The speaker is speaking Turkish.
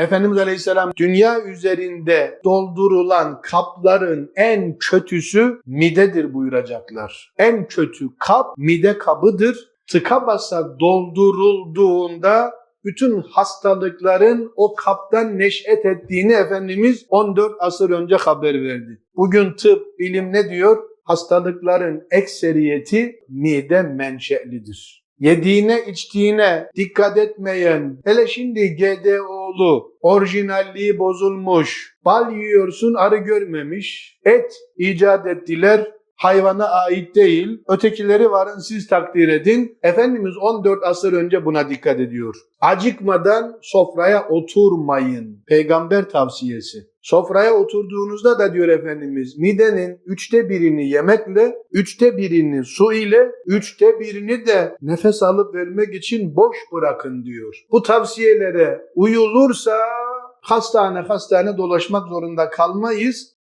Efendimiz Aleyhisselam dünya üzerinde doldurulan kapların en kötüsü midedir buyuracaklar. En kötü kap mide kabıdır. Tıka basa doldurulduğunda bütün hastalıkların o kaptan neşet ettiğini Efendimiz 14 asır önce haber verdi. Bugün tıp, bilim ne diyor? Hastalıkların ekseriyeti mide menşelidir. Yediğine içtiğine dikkat etmeyen, hele şimdi GDO'lu, orijinalliği bozulmuş, bal yiyorsun arı görmemiş, et icat ettiler, hayvana ait değil. Ötekileri varın siz takdir edin. Efendimiz 14 asır önce buna dikkat ediyor. Acıkmadan sofraya oturmayın. Peygamber tavsiyesi. Sofraya oturduğunuzda da diyor Efendimiz midenin üçte birini yemekle, üçte birini su ile, üçte birini de nefes alıp vermek için boş bırakın diyor. Bu tavsiyelere uyulursa hastane hastane dolaşmak zorunda kalmayız.